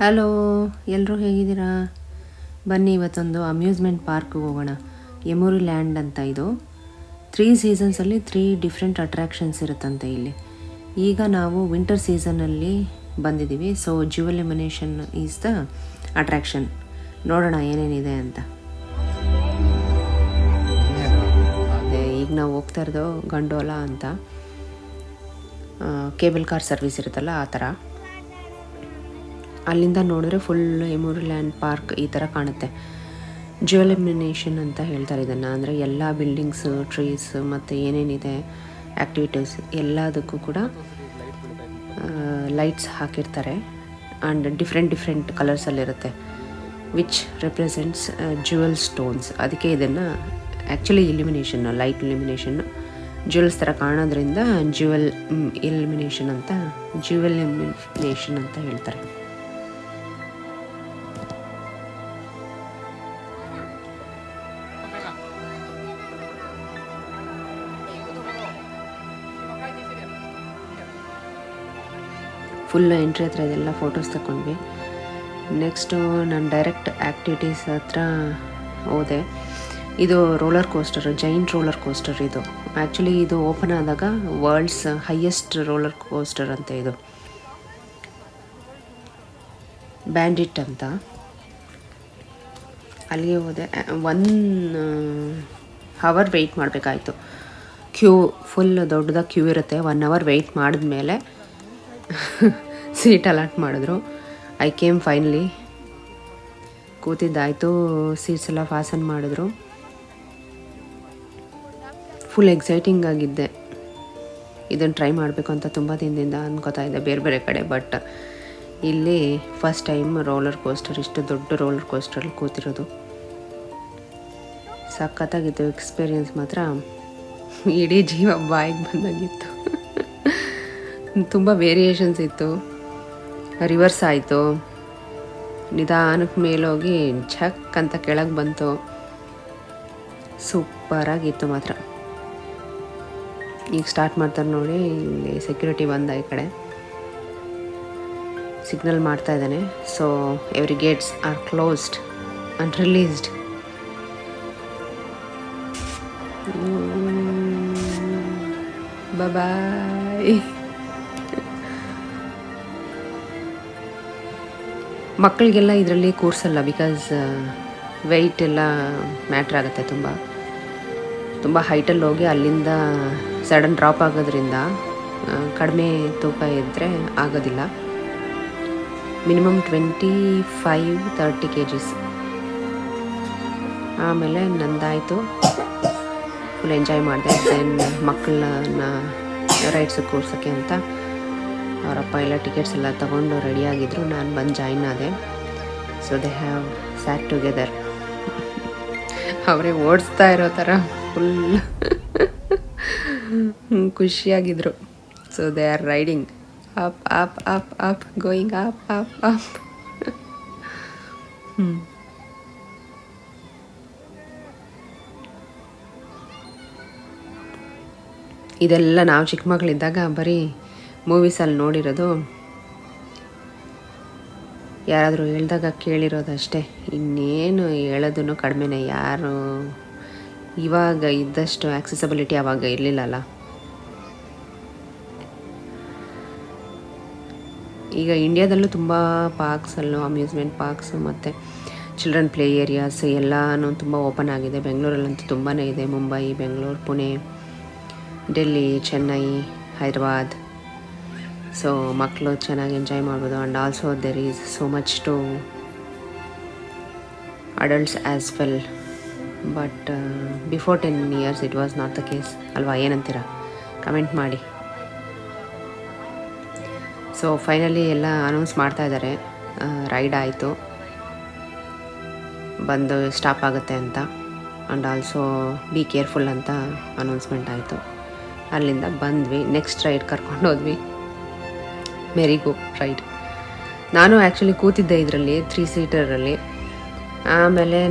Hello ಎಲ್ಲರೂ ಹೇಗಿದ್ದೀರಾ? ಬನ್ನಿ ಇವತ್ತೊಂದು ಅಮ್ಯೂಸ್ಮೆಂಟ್ ಪಾರ್ಕ್ಗೆ ಹೋಗೋಣ. ಎಮೋರಿ ಲ್ಯಾಂಡ್ ಅಂತ ಇದು. ತ್ರೀ ಸೀಸನ್ಸಲ್ಲಿ ತ್ರೀ ಡಿಫ್ರೆಂಟ್ ಅಟ್ರ್ಯಾಕ್ಷನ್ಸ್ ಇರುತ್ತಂತೆ ಇಲ್ಲಿ. ಈಗ ನಾವು ವಿಂಟರ್ ಸೀಸನಲ್ಲಿ ಬಂದಿದ್ದೀವಿ. So jewel illumination is the attraction ನೋಡೋಣ ಏನೇನಿದೆ ಅಂತ. ಅದೇ, ಈಗ ನಾವು ಹೋಗ್ತಾ ಇರೋದು ಗಂಡೋಲಾ ಅಂತ. ಕೇಬಲ್ ಕಾರ್ ಸರ್ವಿಸ್ ಇರುತ್ತಲ್ಲ, ಆ ಥರ ಅಲ್ಲಿಂದ ನೋಡಿದ್ರೆ ಫುಲ್ ಎಮೂರ್ ಲ್ಯಾಂಡ್ ಪಾರ್ಕ್ ಈ ಥರ ಕಾಣುತ್ತೆ. ಜ್ಯುವೆಲ್ ಎಮಿನೇಷನ್ ಅಂತ ಹೇಳ್ತಾರೆ ಇದನ್ನು. ಅಂದರೆ ಎಲ್ಲ ಬಿಲ್ಡಿಂಗ್ಸು ಟ್ರೀಸ್ ಮತ್ತು ಏನೇನಿದೆ ಆ್ಯಕ್ಟಿವಿಟೀಸ್ ಎಲ್ಲದಕ್ಕೂ ಕೂಡ ಲೈಟ್ಸ್ ಹಾಕಿರ್ತಾರೆ. ಆ್ಯಂಡ್ ಡಿಫ್ರೆಂಟ್ ಡಿಫ್ರೆಂಟ್ ಕಲರ್ಸಲ್ಲಿರುತ್ತೆ ವಿಚ್ ರೆಪ್ರೆಸೆಂಟ್ಸ್ ಜ್ಯುವೆಲ್ ಸ್ಟೋನ್ಸ್ ಅದಕ್ಕೆ ಇದನ್ನು actually illumination light illumination jewels ಥರ ಕಾಣೋದ್ರಿಂದ ಜ್ಯುವೆಲ್ ಇಲ್ಯುಮಿನೇಷನ್ ಅಂತ ಜ್ಯುವೆಲ್ ಇಲ್ಯುಮಿನೇಷನ್ ಅಂತ ಹೇಳ್ತಾರೆ. ಫುಲ್ ಎಂಟ್ರಿ ಹತ್ರ ಇದೆಲ್ಲ ಫೋಟೋಸ್ ತಗೊಂಡ್ವಿ ನೆಕ್ಸ್ಟು ನಾನು ಡೈರೆಕ್ಟ್ ಆ್ಯಕ್ಟಿವಿಟೀಸ್ ಹತ್ರ ಹೋದೆ. ಇದು roller coaster giant roller coaster ಇದು. ಆ್ಯಕ್ಚುಲಿ ಇದು ಓಪನ್ ಆದಾಗ ವರ್ಲ್ಡ್ಸ್ ಹೈಯೆಸ್ಟ್ ರೋಲರ್ ಕೋಸ್ಟರ್ ಅಂತ ಇದು. ಬ್ಯಾಂಡಿಟ್ ಅಂತ. ಅಲ್ಲಿಗೆ ಹೋದೆ. ಒನ್ ಹವರ್ ವೆಯ್ಟ್ ಮಾಡಬೇಕಾಯ್ತು. ಕ್ಯೂ ಫುಲ್ ದೊಡ್ಡದಾಗಿ ಕ್ಯೂ ಇರುತ್ತೆ. ಒನ್ ಅವರ್ ವೆಯ್ಟ್ ಮಾಡಿದ್ಮೇಲೆ ಸೀಟ್ ಅಲಾಟ್ ಮಾಡಿದ್ರು. ಐ ಕೇಮ್ ಫೈನಲಿ ಕೂತಿದ್ದಾಯಿತು ಸೀಟ್ಸ್ ಎಲ್ಲ ಫಾಸನ್ ಮಾಡಿದ್ರು. ಫುಲ್ ಎಕ್ಸೈಟಿಂಗ್ ಆಗಿದ್ದೆ. ಇದನ್ನು ಟ್ರೈ ಮಾಡಬೇಕು ಅಂತ ತುಂಬ ದಿನದಿಂದ ಅನ್ಕೋತಾ ಇದ್ದೆ, ಬೇರೆ ಬೇರೆ ಕಡೆ ಬಟ್ ಇಲ್ಲಿ ಫಸ್ಟ್ ಟೈಮ್ ರೋಲರ್ ಕೋಸ್ಟರ್ ಇಷ್ಟು ದೊಡ್ಡ ರೋಲರ್ ಕೋಸ್ಟರಲ್ಲಿ ಕೂತಿರೋದು. ಸಖತ್ತಾಗಿತ್ತು ಎಕ್ಸ್ಪೀರಿಯನ್ಸ್ ಮಾತ್ರ. ಇಡೀ ಜೀವ ಬಾಯಿಗೆ ಬಂದಾಗಿತ್ತು. ತುಂಬ ವೇರಿಯೇಷನ್ಸ್ ಇತ್ತು. ರಿವರ್ಸ್ ಆಯಿತು. ನಿಧಾನಕ್ಕೆ ಮೇಲೋಗಿ ಛಕ್ ಅಂತ ಕೆಳಗೆ ಬಂತು. ಸೂಪರಾಗಿತ್ತು ಮಾತ್ರ. ಈಗ ಸ್ಟಾರ್ಟ್ ಮಾಡ್ತಾರೆ ನೋಡಿ, ಇಲ್ಲಿ ಸೆಕ್ಯೂರಿಟಿ ಬಂದ ಈ ಕಡೆ. ಸಿಗ್ನಲ್ ಮಾಡ್ತಾ ಇದ್ದಾನೆ. So every gates are closed and released by ಮಕ್ಕಳಿಗೆಲ್ಲ ಇದರಲ್ಲಿ ಕೂರಿಸಲ್ಲ ಬಿಕಾಸ್ ವೆಯ್ಟ್ ಎಲ್ಲ ಮ್ಯಾಟ್ರ್ ಆಗುತ್ತೆ ತುಂಬ. ತುಂಬ ಹೈಟಲ್ಲಿ ಹೋಗಿ ಅಲ್ಲಿಂದ ಸಡನ್ ಡ್ರಾಪ್ ಆಗೋದ್ರಿಂದ ಕಡಿಮೆ ತೂಕ ಇದ್ದರೆ ಆಗೋದಿಲ್ಲ. Minimum twenty five thirty K Gs ಆಮೇಲೆ ನಂದಾಯಿತು. ಫುಲ್ ಎಂಜಾಯ್ ಮಾಡಿದೆ ದೆನ್ ಮಕ್ಕಳನ್ನ ರೈಡ್ಸಿಗೆ ಕೂರ್ಸೋಕ್ಕೆ ಅಂತ. ಅವರಪ್ಪ ಎಲ್ಲ ಟಿಕೆಟ್ಸ್ ಎಲ್ಲ ತೊಗೊಂಡು ರೆಡಿಯಾಗಿದ್ದರು ನಾನು ಬಂದು ಜಾಯಿನ್ ಆದೆ. So they have sat together ಅವರೇ ಓಡಿಸ್ತಾ ಇರೋ ಥರ full ಖುಷಿಯಾಗಿದ್ರು. So they are riding up up up up going up up up ಹ್ಞೂ ಇದೆಲ್ಲ ನಾವು ಚಿಕ್ಕ ಮಕ್ಕಳಿದ್ದಾಗ ಬರೀ ಮೂವೀಸಲ್ಲಿ ನೋಡಿರೋದು, ಯಾರಾದರೂ ಹೇಳ್ದಾಗ ಕೇಳಿರೋದಷ್ಟೇ. ಇನ್ನೇನು ಹೇಳೋದನ್ನು ಕಡಿಮೆನೇ. ಯಾರು ಇವಾಗ ಇದ್ದಷ್ಟು ಆಕ್ಸೆಸಬಿಲಿಟಿ ಆವಾಗ ಇರಲಿಲ್ಲಲ್ಲ. ಈಗ ಇಂಡಿಯಾದಲ್ಲೂ ತುಂಬ ಪಾರ್ಕ್ಸಲ್ಲೂ ಅಮ್ಯೂಸ್ಮೆಂಟ್ ಪಾರ್ಕ್ಸು ಮತ್ತು ಚಿಲ್ಡ್ರನ್ ಪ್ಲೇ ಏರಿಯಾಸ್ ಎಲ್ಲನೂ ತುಂಬ ಓಪನ್ ಆಗಿದೆ. ಬೆಂಗಳೂರಲ್ಲಂತೂ ತುಂಬಾ ಇದೆ. ಮುಂಬೈ, ಬೆಂಗಳೂರು, ಪುಣೆ, ಡೆಲ್ಲಿ, ಚೆನ್ನೈ, ಹೈದರಾಬಾದ್. ಸೊ ಮಕ್ಕಳು ಚೆನ್ನಾಗಿ ಎಂಜಾಯ್ ಮಾಡ್ಬೋದು. And also there is so much to adults as well but before ten years it was not the case ಅಲ್ವಾ? ಏನಂತೀರ? ಕಮೆಂಟ್ ಮಾಡಿ. ಸೊ ಫೈನಲಿ ಎಲ್ಲ ಅನೌನ್ಸ್ ಮಾಡ್ತಾ ಇದ್ದಾರೆ ರೈಡ್ ಆಯಿತು. ಬಂದು ಸ್ಟಾಪ್ ಆಗುತ್ತೆ ಅಂತ. ಆ್ಯಂಡ್ ಆಲ್ಸೋ ಬಿ ಕೇರ್ಫುಲ್ ಅಂತ ಅನೌನ್ಸ್ಮೆಂಟ್ ಆಯಿತು. ಅಲ್ಲಿಂದ ಬಂದ್ವಿ. ನೆಕ್ಸ್ಟ್ ರೈಡ್ ಕರ್ಕೊಂಡು ಹೋದ್ವಿ ಮೆರಿಗೋ ರೈಡ್ ನಾನು ಆ್ಯಕ್ಚುಲಿ ಕೂತಿದ್ದೆ ಇದರಲ್ಲಿ ತ್ರೀ ಸೀಟರಲ್ಲಿ ಆಮೇಲೆ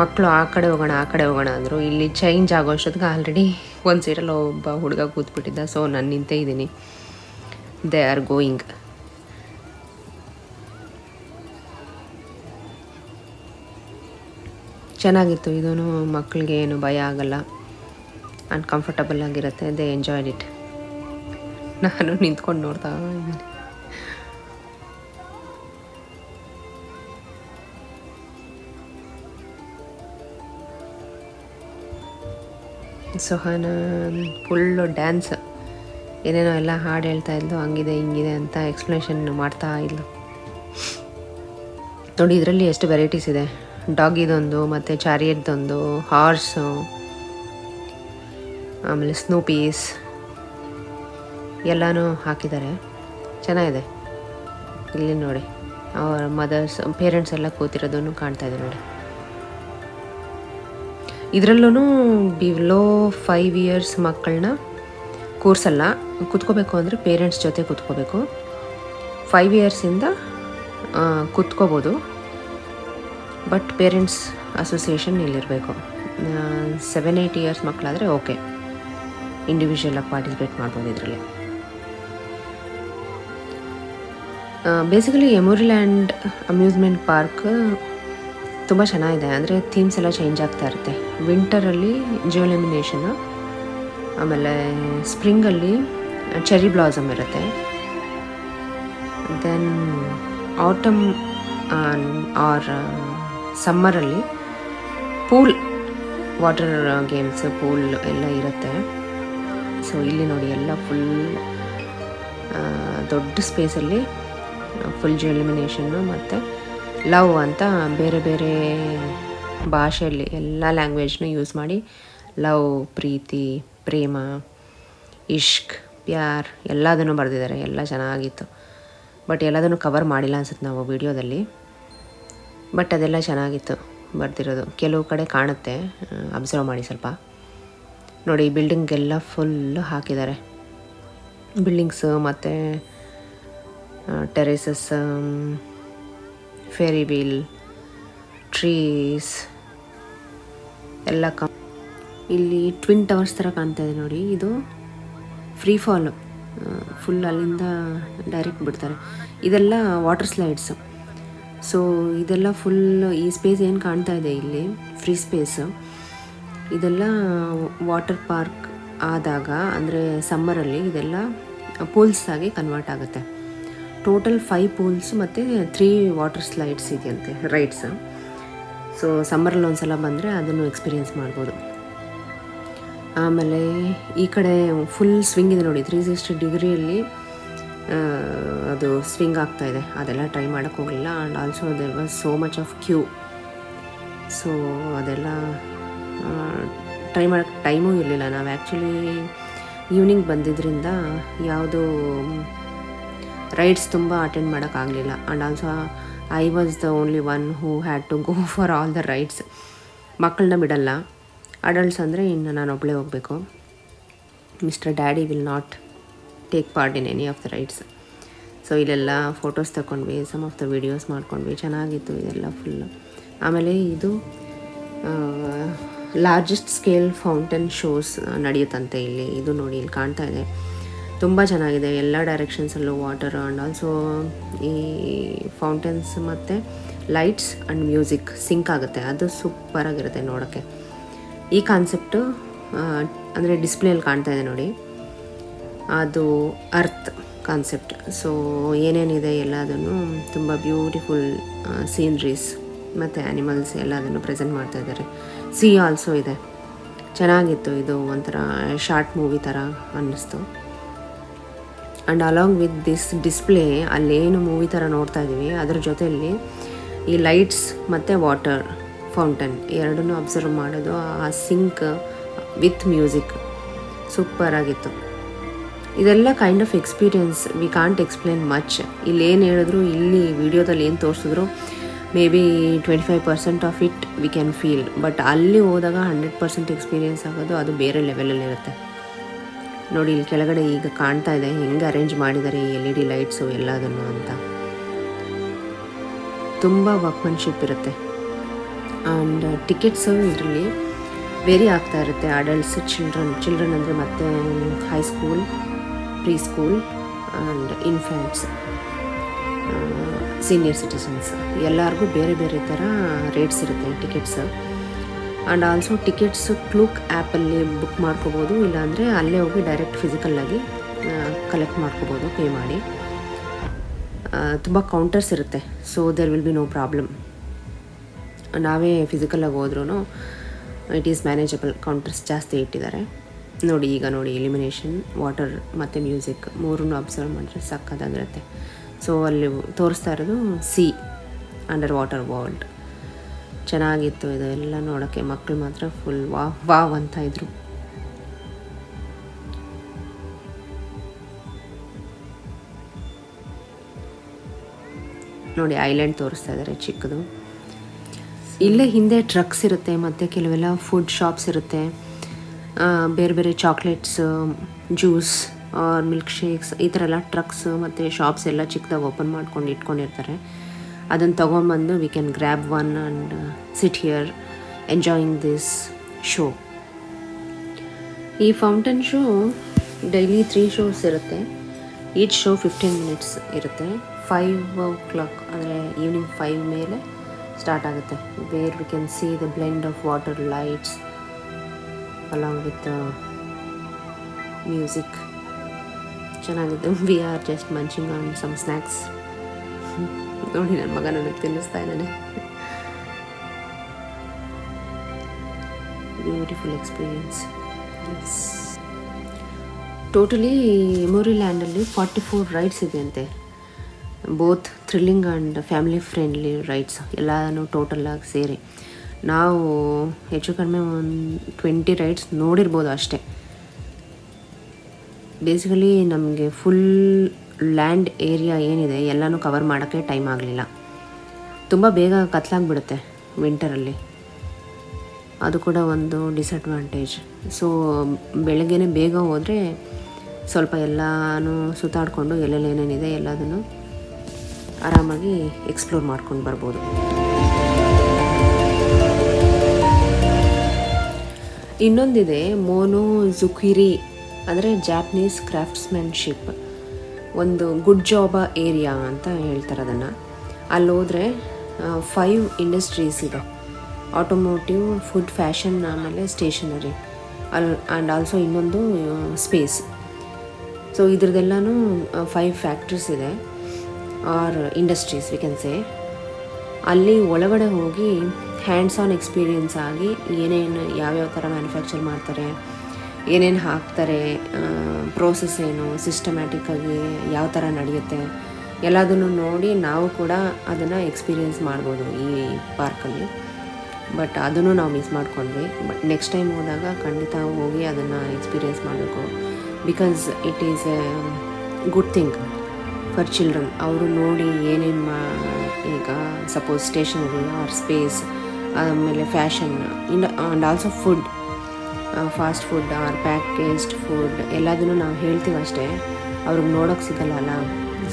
ಮಕ್ಕಳು ಆ ಕಡೆ ಹೋಗೋಣ, ಆ ಕಡೆ ಹೋಗೋಣ ಅಂದರು. ಇಲ್ಲಿ ಚೇಂಜ್ ಆಗೋ ಅಷ್ಟೊತ್ತಿಗೆ ಆಲ್ರೆಡಿ ಒಂದು ಸೀಟಲ್ಲಿ ಒಬ್ಬ ಹುಡುಗ ಕೂತ್ಬಿಟ್ಟಿದ್ದ. ಸೊ ನಾನು ನಿಂತೇ ಇದ್ದೀನಿ. ದೇ ಆರ್ ಗೋಯಿಂಗ್ ಚೆನ್ನಾಗಿತ್ತು. ಇದೂ ಮಕ್ಕಳಿಗೆ ಏನು ಭಯ ಆಗಲ್ಲ. ಅನ್ಕಂಫರ್ಟಬಲ್ ಆಗಿರುತ್ತೆ. ದೇ ಎಂಜಾಯ್ಡ್ ಇಟ್ ನಾನು ನಿಂತ್ಕೊಂಡು ನೋಡ್ತಾ ಇದ್ದೀನಿ. Suhana full dance. ಏನೇನೋ ಎಲ್ಲ ಹಾಡು ಹೇಳ್ತಾ ಇದ್ಲು, ಹಂಗಿದೆ, ಹಿಂಗಿದೆ ಅಂತ ಎಕ್ಸ್ಪ್ಲನೇಷನ್ ಮಾಡ್ತಾ ಇದ್ಲು. ನೋಡಿ, ಇದರಲ್ಲಿ ಎಷ್ಟು ವೆರೈಟೀಸ್ ಇದೆ. ಡಾಗಿದೊಂದು ಮತ್ತು ಚಾರಿಯಟ್ದೊಂದು ಹಾರ್ಸು ಆಮೇಲೆ ಸ್ನೂಪೀಸ್ ಎಲ್ಲನೂ ಹಾಕಿದ್ದಾರೆ. ಚೆನ್ನಾಗಿದೆ. ಇಲ್ಲಿ ನೋಡಿ, ಅವರ ಮದರ್ಸ್ ಪೇರೆಂಟ್ಸ್ ಎಲ್ಲ ಕೂತಿರೋದನ್ನು ಕಾಣ್ತಾ ಇದೆ ನೋಡಿ. ಇದರಲ್ಲೂ ಬಿಲೋ ಫೈವ್ ಇಯರ್ಸ್ ಮಕ್ಕಳನ್ನ ಕೂರ್ಸಲ್ಲ. ಕುತ್ಕೋಬೇಕು ಅಂದರೆ ಪೇರೆಂಟ್ಸ್ ಜೊತೆ ಕೂತ್ಕೋಬೇಕು. ಫೈವ್ ಇಯರ್ಸಿಂದ ಕುತ್ಕೋಬೋದು. ಬಟ್ ಪೇರೆಂಟ್ಸ್ ಅಸೋಸಿಯೇಷನ್ ಇಲ್ಲಿರಬೇಕು. ಸೆವೆನ್ ಏಯ್ಟ್ ಇಯರ್ಸ್ ಮಕ್ಕಳಾದರೆ ಓಕೆ ಇಂಡಿವಿಜುವಲಾಗಿ ಪಾರ್ಟಿಸಿಪೇಟ್ ಮಾಡ್ಬೋದು ಇದರಲ್ಲಿ. ಬೇಸಿಕಲಿ ಎಮೋರಿಲ್ಯಾಂಡ್ ಅಮ್ಯೂಸ್ಮೆಂಟ್ ಪಾರ್ಕ್ ತುಂಬ ಚೆನ್ನಾಗಿದೆ. ಅಂದರೆ ಥೀಮ್ಸ್ ಎಲ್ಲ ಚೇಂಜ್ ಆಗ್ತಾ ಇರುತ್ತೆ. ವಿಂಟರಲ್ಲಿ ಜಿಯೋಲಿಮಿನೇಷನು ಆಮೇಲೆ ಸ್ಪ್ರಿಂಗಲ್ಲಿ ಚೆರಿ ಬ್ಲಾಸಮ್ ಇರುತ್ತೆ. ದೆನ್ ಆಟಮ್ ಆರ್ ಸಮ್ಮರಲ್ಲಿ ಪೂಲ್ ವಾಟರ್ ಗೇಮ್ಸ್ ಪೂಲ್ ಎಲ್ಲ ಇರುತ್ತೆ. ಸೊ ಇಲ್ಲಿ ನೋಡಿ ಎಲ್ಲ ಫುಲ್ ದೊಡ್ಡ ಸ್ಪೇಸಲ್ಲಿ ಫುಲ್ ಎಲಿಮಿನೇಷನ್ನು ಮತ್ತು ಲವ್ ಅಂತ ಬೇರೆ ಬೇರೆ ಭಾಷೆಯಲ್ಲಿ ಎಲ್ಲ ಲ್ಯಾಂಗ್ವೇಜ್ನು ಯೂಸ್ ಮಾಡಿ ಲವ್ ಪ್ರೀತಿ, ಪ್ರೇಮ, ಇಷ್ಕ್, ಪ್ಯಾರ್ ಎಲ್ಲದನ್ನು ಬರೆದಿದ್ದಾರೆ, ಎಲ್ಲ ಚೆನ್ನಾಗಿತ್ತು. ಬಟ್ ಎಲ್ಲದನ್ನು ಕವರ್ ಮಾಡಿಲ್ಲ ಅನ್ಸುತ್ತೆ ನಾವು ವಿಡಿಯೋದಲ್ಲಿ ಬಟ್ ಅದೆಲ್ಲ ಚೆನ್ನಾಗಿತ್ತು ಬರ್ತಿರೋದು ಕೆಲವು ಕಡೆ ಕಾಣುತ್ತೆ ಅಬ್ಸರ್ವ್ ಮಾಡಿ ಸ್ವಲ್ಪ. ನೋಡಿ ಬಿಲ್ಡಿಂಗ್ಗೆಲ್ಲ ಫುಲ್ಲು ಹಾಕಿದ್ದಾರೆ. ಬಿಲ್ಡಿಂಗ್ಸು ಮತ್ತು ಟೆರೇಸಸ್ ಫೇರಿ ವೀಲ್ ಟ್ರೀಸ್ ಎಲ್ಲ ಕ ಇಲ್ಲಿ ಟ್ವಿನ್ ಟವರ್ಸ್ ಥರ ಕಾಣ್ತಾ ಇದೆ ನೋಡಿ, ಇದು ಫ್ರೀ ಫಾಲ್ ಫುಲ್ ಅಲ್ಲಿಂದ ಡೈರೆಕ್ಟ್ ಬಿಡ್ತಾರೆ. ಇದೆಲ್ಲ ವಾಟರ್ ಸ್ಲೈಡ್ಸ್ ಸೊ ಇದೆಲ್ಲ ಫುಲ್ ಈ ಸ್ಪೇಸ್ ಏನು ಕಾಣ್ತಾ ಇದೆ ಇಲ್ಲಿ? ಫ್ರೀ ಸ್ಪೇಸ್ ಇದೆಲ್ಲ ವಾಟರ್ ಪಾರ್ಕ್ ಆದಾಗ, ಅಂದರೆ ಸಮ್ಮರಲ್ಲಿ ಇದೆಲ್ಲ ಪೂಲ್ಸ್ ಆಗಿ ಕನ್ವರ್ಟ್ ಆಗುತ್ತೆ. ಟೋಟಲ್ ಫೈವ್ ಪೂಲ್ಸ್ ಮತ್ತು ತ್ರೀ ವಾಟರ್ ಸ್ಲೈಡ್ಸ್ ಇದೆಯಂತೆ ರೈಡ್ಸ್ ಸೊ ಸಮ್ಮರಲ್ಲಿ ಒಂದು ಸಲ ಬಂದರೆ ಅದನ್ನು ಎಕ್ಸ್ಪೀರಿಯೆನ್ಸ್ ಮಾಡ್ಬೋದು. ಆಮೇಲೆ ಈ ಕಡೆ ಫುಲ್ ಸ್ವಿಂಗ್ ಇದೆ ನೋಡಿ ತ್ರೀ ಸಿಕ್ಸ್ಟಿ ಡಿಗ್ರಿಯಲ್ಲಿ ಅದು ಸ್ವಿಂಗ್ ಆಗ್ತಾ ಇದೆ. ಅದೆಲ್ಲ ಟ್ರೈ ಮಾಡೋಕ್ಕೆ ಹೋಗಲಿಲ್ಲ. And also there was so much of queue so ಅದೆಲ್ಲ ಟ್ರೈ ಮಾಡೋಕ್ಕೆ ಟೈಮೂ ಇರಲಿಲ್ಲ. ನಾವು ಆ್ಯಕ್ಚುಲಿ ಈವ್ನಿಂಗ್ ಬಂದಿದ್ದರಿಂದ ಯಾವುದೂ ರೈಡ್ಸ್ ತುಂಬ ಅಟೆಂಡ್ ಮಾಡೋಕ್ಕಾಗಲಿಲ್ಲ. And also I was the only one who had to go for all the rides ಮಕ್ಕಳನ್ನ ಬಿಡಲ್ಲ. ಅಡಲ್ಟ್ಸ್ ಅಂದರೆ ಇನ್ನು ನಾನು ಒಬ್ಬಳೇ ಹೋಗಬೇಕು. Mister daddy will not take part in any of the rides so ಇಲ್ಲೆಲ್ಲ ಫೋಟೋಸ್ ತಗೊಂಡ್ವಿ ಸಮ್ ಆಫ್ ದ ವೀಡಿಯೋಸ್ ಮಾಡ್ಕೊಂಡ್ವಿ. ಚೆನ್ನಾಗಿತ್ತು ಇದೆಲ್ಲ ಫುಲ್ಲು ಆಮೇಲೆ ಇದು ಲಾರ್ಜೆಸ್ಟ್ ಸ್ಕೇಲ್ ಫೌಂಟೇನ್ ಶೋಸ್ ನಡೆಯುತ್ತಂತೆ ಇಲ್ಲಿ. ಇದು ನೋಡಿ ಇಲ್ಲಿ ಕಾಣ್ತಾ ಇದೆ. ತುಂಬ ಚೆನ್ನಾಗಿದೆ. ಎಲ್ಲ ಡೈರೆಕ್ಷನ್ಸಲ್ಲೂ ವಾಟರ್ ಆ್ಯಂಡ್ ಆಲ್ಸೋ ಈ ಫೌಂಟೇನ್ಸ್ ಮತ್ತು ಲೈಟ್ಸ್ ಆ್ಯಂಡ್ ಮ್ಯೂಸಿಕ್ ಸಿಂಕ್ ಆಗುತ್ತೆ. ಅದು ಸೂಪರಾಗಿರುತ್ತೆ ನೋಡೋಕ್ಕೆ. ಈ ಕಾನ್ಸೆಪ್ಟು ಅಂದರೆ ಡಿಸ್ಪ್ಲೇಲಿ ಕಾಣ್ತಾ ಇದೆ ನೋಡಿ. ಅದು ಅರ್ತ್ ಕಾನ್ಸೆಪ್ಟ್ ಸೊ ಏನೇನಿದೆ ಎಲ್ಲದನ್ನು ತುಂಬ ಬ್ಯೂಟಿಫುಲ್ ಸೀನ್ರೀಸ್ ಮತ್ತು ಆ್ಯನಿಮಲ್ಸ್ ಎಲ್ಲದನ್ನು ಪ್ರೆಸೆಂಟ್ ಮಾಡ್ತಾ ಇದ್ದಾರೆ. ಸಿ ಆಲ್ಸೋ ಇದೆ. ಚೆನ್ನಾಗಿತ್ತು. ಇದು ಒಂಥರ ಶಾರ್ಟ್ ಮೂವಿ ಥರ ಅನ್ನಿಸ್ತು. And along with this display ಅಲ್ಲೇನು ಮೂವಿ ಥರ ನೋಡ್ತಾ ಇದ್ದೀವಿ. ಅದ್ರ ಜೊತೆಯಲ್ಲಿ ಈ ಲೈಟ್ಸ್ ಮತ್ತು ವಾಟರ್ ಫೌಂಟನ್ ಎರಡನ್ನೂ ಅಬ್ಸರ್ವ್ ಮಾಡೋದು. ಆ ಸಿಂಕ್ ವಿತ್ ಮ್ಯೂಸಿಕ್ ಸೂಪರಾಗಿತ್ತು ಇದೆಲ್ಲ kind of experience we can't explain much ಇಲ್ಲೇನು ಹೇಳಿದ್ರು, ಇಲ್ಲಿ ವಿಡಿಯೋದಲ್ಲಿ ಏನು ತೋರಿಸಿದ್ರು maybe twenty five percent of it we can feel but ಅಲ್ಲಿ ಹೋದಾಗ ಹಂಡ್ರೆಡ್ ಪರ್ಸೆಂಟ್ ಎಕ್ಸ್ಪೀರಿಯೆನ್ಸ್ ಆಗೋದು, ಅದು ಬೇರೆ ಲೆವೆಲಲ್ಲಿರುತ್ತೆ ನೋಡಿ, ಇಲ್ಲಿ ಕೆಳಗಡೆ ಈಗ ಕಾಣ್ತಾ ಇದೆ, ಹೆಂಗೆ ಅರೇಂಜ್ ಮಾಡಿದ್ದಾರೆ ಈ ಎಲ್ ಇ ಡಿ ಲೈಟ್ಸು ಎಲ್ಲದನ್ನು ಅಂತ. ತುಂಬ ವರ್ಕ್ಮನ್ಶಿಪ್ ಇರುತ್ತೆ. ಆ್ಯಂಡ್ ಟಿಕೆಟ್ಸು ಇದರಲ್ಲಿ ವೆರಿ ಆಗ್ತಾ ಇರುತ್ತೆ. ಅಡಲ್ಟ್ಸ್ ಚಿಲ್ಡ್ರನ್ ಚಿಲ್ಡ್ರನ್ ಅಂದರೆ ಮತ್ತೆ high school preschool and infants senior citizens ಎಲ್ಲರಿಗೂ ಬೇರೆ ಬೇರೆ ಥರ ರೇಟ್ಸ್ ಇರುತ್ತೆ tickets and also tickets Klook ಆ್ಯಪಲ್ಲಿ ಬುಕ್ ಮಾಡ್ಕೋಬೋದು. ಇಲ್ಲಾಂದರೆ ಅಲ್ಲೇ ಹೋಗಿ ಡೈರೆಕ್ಟ್ ಫಿಸಿಕಲ್ಲಾಗಿ ಕಲೆಕ್ಟ್ ಮಾಡ್ಕೋಬೋದು ಪೇ ಮಾಡಿ. ತುಂಬ ಕೌಂಟರ್ಸ್ ಇರುತ್ತೆ. So there will be no problem ನಾವೇ ಫಿಸಿಕಲಾಗಿ ಹೋದ್ರೂ ಇಟ್ ಈಸ್ ಮ್ಯಾನೇಜಬಲ್ ಕೌಂಟರ್ಸ್ ಜಾಸ್ತಿ ಇಟ್ಟಿದ್ದಾರೆ. ನೋಡಿ ಈಗ ನೋಡಿ ಎಲಿಮಿನೇಷನ್ ವಾಟರ್ ಮತ್ತು ಮ್ಯೂಸಿಕ್ ಮೂರನ್ನು ಅಬ್ಸರ್ವ್ ಮಾಡಿದ್ರೆ ಸಕ್ಕದಾಗಿರುತ್ತೆ ಸೊ ಅಲ್ಲಿ ತೋರಿಸ್ತಾ ಇರೋದು ಸಿ ಅಂಡರ್ ವಾಟರ್ ವರ್ಲ್ಡ್ ಚೆನ್ನಾಗಿತ್ತು. ಇದೆಲ್ಲ ನೋಡೋಕ್ಕೆ ಮಕ್ಕಳು ಮಾತ್ರ ಫುಲ್ ವಾ ವಾವ್ ಅಂತ ಇದ್ರು. ನೋಡಿ, ಐಲ್ಯಾಂಡ್ ತೋರಿಸ್ತಾ ಇದ್ದಾರೆ ಚಿಕ್ಕದು. ಇಲ್ಲೇ ಹಿಂದೆ ಟ್ರಕ್ಸ್ ಇರುತ್ತೆ, ಮತ್ತು ಕೆಲವೆಲ್ಲ ಫುಡ್ ಶಾಪ್ಸ್ ಇರುತ್ತೆ. ಬೇರೆ ಬೇರೆ chocolates juice or milk shakes ಈ ಥರ ಎಲ್ಲ ಟ್ರಕ್ಸ್ ಮತ್ತು ಶಾಪ್ಸ್ ಎಲ್ಲ ಚಿಕ್ಕದಾಗಿ ಓಪನ್ ಮಾಡ್ಕೊಂಡು ಇಟ್ಕೊಂಡಿರ್ತಾರೆ. ಅದನ್ನು ತೊಗೊಂಬಂದು we can grab one and sit here enjoying this show ಈ fountain show daily three shows ಇರುತ್ತೆ. ಈಚ್ ಶೋ ಫಿಫ್ಟೀನ್ ಮಿನಿಟ್ಸ್ ಇರುತ್ತೆ. ಫೈವ್ ಓ ಕ್ಲಾಕ್ ಅಂದರೆ ಈವ್ನಿಂಗ್ ಫೈವ್ ಮೇಲೆ ಸ್ಟಾರ್ಟ್ ಆಗುತ್ತೆ. Where we can see the blend of water lights along with music ಚೆನ್ನಾಗಿತ್ತು we are just munching on some snacks ನೋಡಿ ನನ್ನ ಮಗ ನನಗೆ ತಿನ್ನಿಸ್ತಾ ಇದ್ದಾನೆ. ಬ್ಯೂಟಿಫುಲ್ ಎಕ್ಸ್ಪೀರಿಯನ್ಸ್ ಟೋಟಲಿ ಮೆಮೊರಿ ಲ್ಯಾಂಡಲ್ಲಿ ಫಾರ್ಟಿ ಫೋರ್ ರೈಡ್ಸ್ ಇದೆ ಅಂತೆ both thrilling and family friendly rides ಎಲ್ಲನೂ ಟೋಟಲಾಗಿ ಸೇರಿ. ನಾವು ಹೆಚ್ಚು ಕಡಿಮೆ ಒಂದು ಟ್ವೆಂಟಿ ರೈಡ್ಸ್ ನೋಡಿರ್ಬೋದು ಅಷ್ಟೇ. ಬೇಸಿಕಲಿ ನಮಗೆ ಫುಲ್ ಲ್ಯಾಂಡ್ ಏರಿಯಾ ಏನಿದೆ, ಎಲ್ಲನೂ ಕವರ್ ಮಾಡೋಕ್ಕೆ ಟೈಮ್ ಆಗಲಿಲ್ಲ. ತುಂಬ ಬೇಗ ಕತ್ಲಾಗ್ಬಿಡುತ್ತೆ ವಿಂಟರಲ್ಲಿ ಅದು ಕೂಡ ಒಂದು ಡಿಸಡ್ವಾಂಟೇಜ್ ಸೊ ಬೆಳಗ್ಗೆನೇ ಬೇಗ ಹೋದರೆ ಸ್ವಲ್ಪ ಎಲ್ಲನೂ ಸುತ್ತಾಡಿಕೊಂಡು ಎಲ್ಲೆಲ್ಲಿ ಏನೇನಿದೆ ಎಲ್ಲದನ್ನು ಆರಾಮಾಗಿ ಎಕ್ಸ್ಪ್ಲೋರ್ ಮಾಡ್ಕೊಂಡು ಬರ್ಬೋದು. ಇನ್ನೊಂದಿದೆ ಮೋನೋ ಜುಕಿರಿ ಅಂದರೆ ಜಾಪನೀಸ್ ಕ್ರಾಫ್ಟ್ಸ್ಮ್ಯಾನ್ಶಿಪ್ ಒಂದು ಗುಡ್ ಜಾಬ ಏರಿಯಾ ಅಂತ ಹೇಳ್ತಾರೆ ಅದನ್ನು. ಅಲ್ಲಿ ಹೋದರೆ ಫೈವ್ ಇಂಡಸ್ಟ್ರೀಸ್ ಇದೆ. ಆಟೋಮೋಟಿವ್ ಫುಡ್ ಫ್ಯಾಷನ್ ಆಮೇಲೆ ಸ್ಟೇಷನರಿ ಅಲ್ಲಿ ಆ್ಯಂಡ್ ಆಲ್ಸೋ ಇನ್ನೊಂದು ಸ್ಪೇಸ್ ಸೊ ಇದ್ರದ್ದೆಲ್ಲನೂ ಫೈವ್ ಫ್ಯಾಕ್ಟ್ರೀಸ್ ಇದೆ. Or industries we can say ಅಲ್ಲಿ ಒಳಗಡೆ ಹೋಗಿ ಹ್ಯಾಂಡ್ಸ್ ಆನ್ ಎಕ್ಸ್ಪೀರಿಯನ್ಸ್ ಆಗಿ ಏನೇನು, ಯಾವ್ಯಾವ ಥರ ಮ್ಯಾನುಫ್ಯಾಕ್ಚರ್ ಮಾಡ್ತಾರೆ ಏನೇನು ಹಾಕ್ತಾರೆ ಪ್ರೋಸೆಸ್ ಏನು ಸಿಸ್ಟಮ್ಯಾಟಿಕ್ಕಾಗಿ ಯಾವ ಥರ ನಡೆಯುತ್ತೆ, ಎಲ್ಲದನ್ನು ನೋಡಿ ನಾವು ಕೂಡ ಅದನ್ನು ಎಕ್ಸ್ಪೀರಿಯೆನ್ಸ್ ಮಾಡ್ಬೋದು ಈ ಪಾರ್ಕಲ್ಲಿ ಬಟ್ ಅದನ್ನು ನಾವು ಮಿಸ್ ಮಾಡ್ಕೊಂಡ್ವಿ. ಬಟ್ ನೆಕ್ಸ್ಟ್ ಟೈಮ್ ಹೋದಾಗ ಖಂಡಿತ ಹೋಗಿ ಅದನ್ನು ಎಕ್ಸ್ಪೀರಿಯನ್ಸ್ ಮಾಡಬೇಕು. Because it is a good thing for children ಅವರು ನೋಡಿ ಏನೇನು ಮಾ, ಈಗ ಸಪೋಸ್ ಸ್ಟೇಷನರಿ ಆರ್ ಸ್ಪೇಸ್ ಆಮೇಲೆ fashion in and also food fast food or packaged food ಎಲ್ಲದನ್ನು ನಾವು ಹೇಳ್ತೀವಿ ಅಷ್ಟೇ. ಅವ್ರಿಗೆ ನೋಡೋಕ್ಕೆ ಸಿಗಲ್ಲ ಅಲ್ಲ?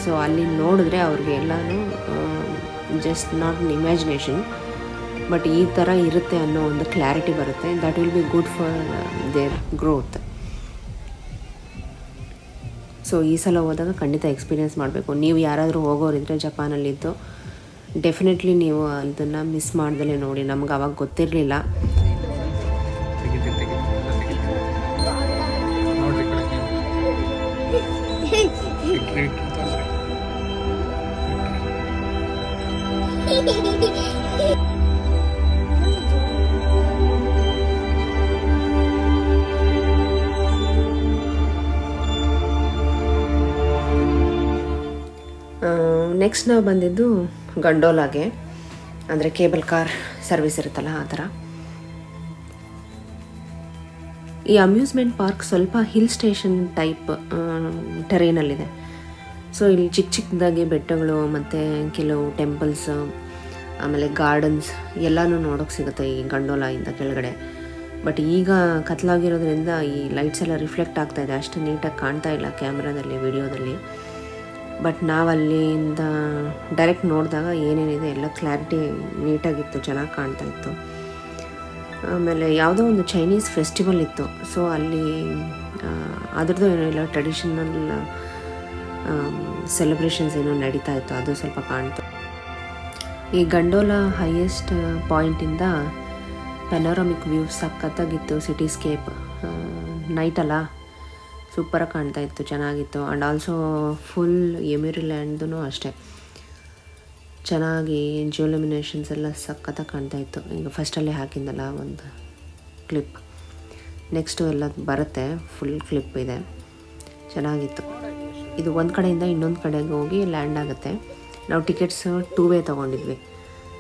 ಸೊ ಅಲ್ಲಿ ನೋಡಿದ್ರೆ ಅವ್ರಿಗೆ ಎಲ್ಲನೂ just not an imagination but ಈ ಥರ ಇರುತ್ತೆ ಅನ್ನೋ ಒಂದು ಕ್ಲಾರಿಟಿ ಬರುತ್ತೆ. That will be good for their growth so ಈ ಸಲ ಹೋದಾಗ ಖಂಡಿತ ಎಕ್ಸ್ಪೀರಿಯೆನ್ಸ್ ಮಾಡಬೇಕು. ನೀವು ಯಾರಾದರೂ ಹೋಗೋರಿದ್ರೆ ಜಪಾನಲ್ಲಿದ್ದು ಡೆಫಿನೆಟ್ಲಿ ನೀವು ಅದನ್ನು ಮಿಸ್ ಮಾಡ್ದಲೇ ನೋಡಿ. ನಮ್ಗೆ ಅವಾಗ ಗೊತ್ತಿರಲಿಲ್ಲ. ನೆಕ್ಸ್ಟ್ ನಾವು ಬಂದಿದ್ದು ಗಂಡೋಲಾಗೆ. ಅಂದರೆ ಕೇಬಲ್ ಕಾರ್ ಸರ್ವಿಸ್ ಇರುತ್ತಲ್ಲ ಆ ಥರ. ಈ ಅಮ್ಯೂಸ್ಮೆಂಟ್ ಪಾರ್ಕ್ ಸ್ವಲ್ಪ ಹಿಲ್ ಸ್ಟೇಷನ್ ಟೈಪ್ ಟೆರೇನಲ್ಲಿದೆ. ಸೊ ಇಲ್ಲಿ ಚಿಕ್ಕ ಚಿಕ್ಕದಾಗಿ ಬೆಟ್ಟಗಳು ಮತ್ತು ಕೆಲವು ಟೆಂಪಲ್ಸ್, ಆಮೇಲೆ ಗಾರ್ಡನ್ಸ್ ಎಲ್ಲನೂ ನೋಡೋಕೆ ಸಿಗುತ್ತೆ ಈ ಗಂಡೋಲಾಯಿಂದ ಕೆಳಗಡೆ. ಬಟ್ ಈಗ ಕತ್ಲಾಗಿರೋದ್ರಿಂದ ಈ ಲೈಟ್ಸ್ ಎಲ್ಲ ರಿಫ್ಲೆಕ್ಟ್ ಆಗ್ತಾಯಿದೆ ಅಷ್ಟು ನೀಟಾಗಿ ಕಾಣ್ತಾ ಇಲ್ಲ ಕ್ಯಾಮ್ರಾದಲ್ಲಿ, ವಿಡಿಯೋದಲ್ಲಿ. ಬಟ್ ನಾವು ಅಲ್ಲಿಂದ ಡೈರೆಕ್ಟ್ ನೋಡಿದಾಗ ಏನೇನಿದೆ ಎಲ್ಲ ಕ್ಲಾರಿಟಿ ನೀಟಾಗಿತ್ತು, ಚೆನ್ನಾಗಿ ಕಾಣ್ತಾ ಇತ್ತು. ಆಮೇಲೆ ಯಾವುದೋ ಒಂದು ಚೈನೀಸ್ ಫೆಸ್ಟಿವಲ್ ಇತ್ತು. ಸೊ ಅಲ್ಲಿ ಅದ್ರದ್ದು ಏನೋ ಇಲ್ಲ ಟ್ರೆಡಿಷನಲ್ ಸೆಲೆಬ್ರೇಷನ್ಸ್ ಏನೋ ನಡೀತಾ ಇತ್ತು. ಅದು ಸ್ವಲ್ಪ ಕಾಣ್ತು. ಈ ಗಂಡೋಲ ಹೈಯೆಸ್ಟ್ ಪಾಯಿಂಟಿಂದ ಪೆನೋರಮಿಕ್ ವ್ಯೂ ಸಖತ್ತಾಗಿತ್ತು ಸಿಟಿಸ್ಕೇಪ್ ನೈಟ್ ಅಲ್ಲ. ಸೂಪರಾಗಿ ಕಾಣ್ತಾ ಇತ್ತು, ಚೆನ್ನಾಗಿತ್ತು. ಆ್ಯಂಡ್ ಆಲ್ಸೋ ಫುಲ್ ಎಮಿರಿಲ್ಯಾಂಡ್ದು ಅಷ್ಟೇ. ಚೆನ್ನಾಗಿ ಜ್ಯುಲಮಿನೇಷನ್ಸ್ ಎಲ್ಲ ಸಖತ್ತಾಗಿ ಕಾಣ್ತಾ ಇತ್ತು. ಈಗ ಫಸ್ಟಲ್ಲೇ ಹಾಕಿದ್ದಲ್ಲ ಒಂದು ಕ್ಲಿಪ್ ನೆಕ್ಸ್ಟು ಎಲ್ಲ ಬರುತ್ತೆ ಫುಲ್ ಕ್ಲಿಪ್ ಇದೆ. ಚೆನ್ನಾಗಿತ್ತು. ಇದು ಒಂದು ಕಡೆಯಿಂದ ಇನ್ನೊಂದು ಕಡೆಗೆ ಹೋಗಿ ಲ್ಯಾಂಡ್ ಆಗುತ್ತೆ. ನಾವು ಟಿಕೆಟ್ಸ್ ಟೂ ವೇ ತೊಗೊಂಡಿದ್ವಿ.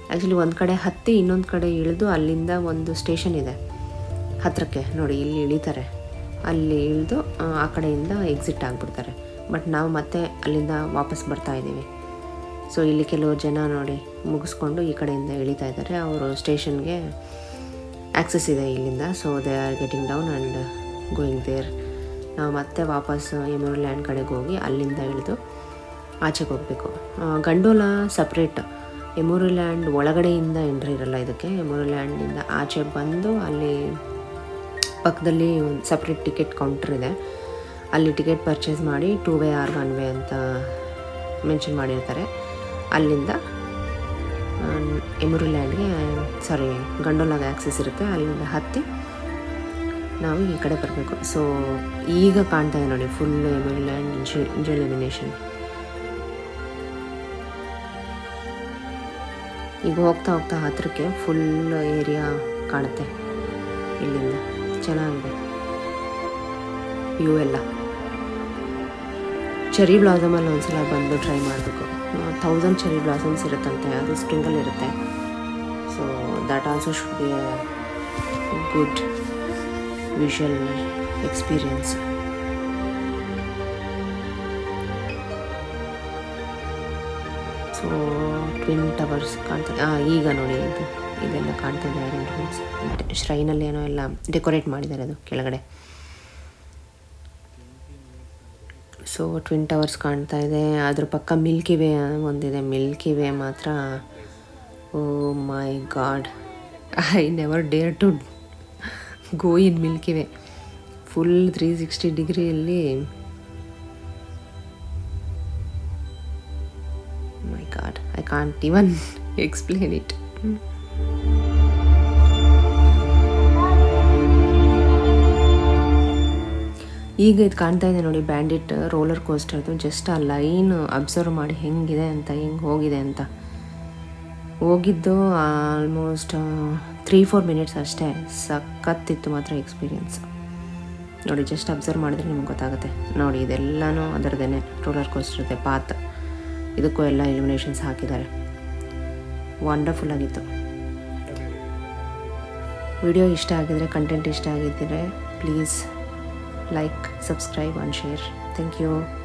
ಆ್ಯಕ್ಚುಲಿ ಒಂದು ಕಡೆ ಹತ್ತಿ ಇನ್ನೊಂದು ಕಡೆ ಇಳಿದು ಅಲ್ಲಿಂದ ಒಂದು ಸ್ಟೇಷನ್ ಇದೆ. ಹತ್ತಿರಕ್ಕೆ ನೋಡಿ, ಇಲ್ಲಿ ಇಳಿತಾರೆ. ಅಲ್ಲಿ ಇಳಿದು, ಆ ಕಡೆಯಿಂದ ಎಕ್ಸಿಟ್ ಆಗಿಬಿಡ್ತಾರೆ. ಬಟ್ ನಾವು ಮತ್ತೆ ಅಲ್ಲಿಂದ ವಾಪಸ್ ಬರ್ತಾ ಇದ್ದೀವಿ. ಸೊ ಇಲ್ಲಿ ಕೆಲವು ಜನ ನೋಡಿ ಮುಗಿಸ್ಕೊಂಡು ಈ ಕಡೆಯಿಂದ ಇಳಿತಾ ಇದ್ದಾರೆ. ಅವರು ಸ್ಟೇಷನ್ಗೆ ಆ್ಯಕ್ಸಸ್ ಇದೆ ಇಲ್ಲಿಂದ. So they are getting down and going there ನಾವು ಮತ್ತೆ ವಾಪಸ್ ಲ್ಯಾಂಡ್ ಕಡೆಗೆ ಹೋಗಿ ಅಲ್ಲಿಂದ ಇಳಿದು ಆಚೆಗೆ ಹೋಗಬೇಕು. ಗಂಡೋಲ ಸಪ್ರೇಟ್ ಲ್ಯಾಂಡ್ ಒಳಗಡೆಯಿಂದ ಎಂಟ್ರಿ ಇರಲ್ಲ ಇದಕ್ಕೆ. ಲ್ಯಾಂಡಿಂದ ಆಚೆ ಬಂದು ಅಲ್ಲಿ ಪಕ್ಕದಲ್ಲಿ ಒಂದು ಸಪ್ರೇಟ್ ಟಿಕೆಟ್ ಕೌಂಟರ್ ಇದೆ. ಅಲ್ಲಿ ಟಿಕೆಟ್ ಪರ್ಚೇಸ್ ಮಾಡಿ two way or one way ಅಂತ ಮೆನ್ಷನ್ ಮಾಡಿರ್ತಾರೆ. ಅಲ್ಲಿಂದ ಲ್ಯಾಂಡ್ಗೆ ಸಾರಿ ಗಂಡೋಲಾಗ ಆ್ಯಕ್ಸಸ್ ಇರುತ್ತೆ. ಅಲ್ಲಿಂದ ಹತ್ತಿ ನಾವು ಈ ಕಡೆ ಬರಬೇಕು. ಸೊ ಈಗ ಕಾಣ್ತಾ ಇದೆ ನೋಡಿ ಫುಲ್ ಲ್ಯಾಂಡ್ ಜೆಲಿಮಿನೇಷನ್ ಈಗ ಹೋಗ್ತಾ ಹೋಗ್ತಾ ಹತ್ತಿರಕ್ಕೆ ಫುಲ್ ಏರಿಯಾ ಕಾಣುತ್ತೆ ಇಲ್ಲಿಂದ. ಚೆನ್ನಾಗಿದೆ. ಇವು ಎಲ್ಲ ಚೆರಿ ಬ್ಲಾಸಮಲ್ಲಿ ಒಂದ್ಸಲ ಬಂದು ಟ್ರೈ ಮಾಡಬೇಕು. ಥೌಸಂಡ್ ಚೆರಿ ಬ್ಲಾಸಮ್ಸ್ ಇರುತ್ತಂತೆ, ಅದು ಸ್ಪ್ರಿಂಗಲ್ ಇರುತ್ತೆ. So that also should be good visual experience so twin towers ಕಾಣ್ತದೆ. ಈಗ ನೋಡಿ ಇದು. ಇದೆಲ್ಲ ಕಾಣ್ತಾ ಇದೆ ಅರೇಂಜ್ಮೆಂಟ್ಸ್ ಶ್ರೈನಲ್ಲಿ ಏನೋ ಎಲ್ಲ ಡೆಕೋರೇಟ್ ಮಾಡಿದ್ದಾರೆ ಅದು ಕೆಳಗಡೆ. ಸೊ ಟ್ವಿನ್ ಟವರ್ಸ್ ಕಾಣ್ತಾ ಇದೆ. ಅದ್ರ ಪಕ್ಕ ಮಿಲ್ಕಿ ವೇ ಒಂದಿದೆ. ಮಿಲ್ಕಿ ವೇ ಮಾತ್ರ. ಓ my god I never dare to go in milky way full three sixty ಡಿಗ್ರಿಯಲ್ಲಿ my god I can't even explain it ಈಗ ಇದು ಕಾಣ್ತಾ ಇದೆ ನೋಡಿ ಬ್ಯಾಂಡಿಟ್ ರೋಲರ್ ಕೋಸ್ಟರ್ದು ಜಸ್ಟ್ ಆ ಲೈನ್ ಅಬ್ಸರ್ವ್ ಮಾಡಿ ಹೆಂಗಿದೆ ಅಂತ ಹೆಂಗೆ ಹೋಗಿದೆ ಅಂತ. ಹೋಗಿದ್ದು ಆಲ್ಮೋಸ್ಟ್ ತ್ರೀ ಫೋರ್ ಮಿನಿಟ್ಸ್ ಅಷ್ಟೇ. ಸಖತ್ತಿತ್ತು ಮಾತ್ರ ಎಕ್ಸ್ಪೀರಿಯನ್ಸ್. ನೋಡಿ ಜಸ್ಟ್ ಅಬ್ಸರ್ವ್ ಮಾಡಿದ್ರೆ ನಿಮ್ಗೆ ಗೊತ್ತಾಗುತ್ತೆ. ನೋಡಿ ಇದೆಲ್ಲನೂ ಅದರದೇ ರೋಲರ್ ಕೋಸ್ಟರ್ ಇದೆ ಪಾತ್. ಇದಕ್ಕೂ ಎಲ್ಲ ಇಲ್ಯುಮಿನೇಷನ್ಸ್ ಹಾಕಿದ್ದಾರೆ. ವಂಡರ್ಫುಲ್ ಆಗಿತ್ತು. ವಿಡಿಯೋ ಇಷ್ಟ ಆಗಿದ್ರೆ ಕಂಟೆಂಟ್ ಇಷ್ಟ ಆಗಿದ್ದರೆ please like, subscribe, and share. Thank you.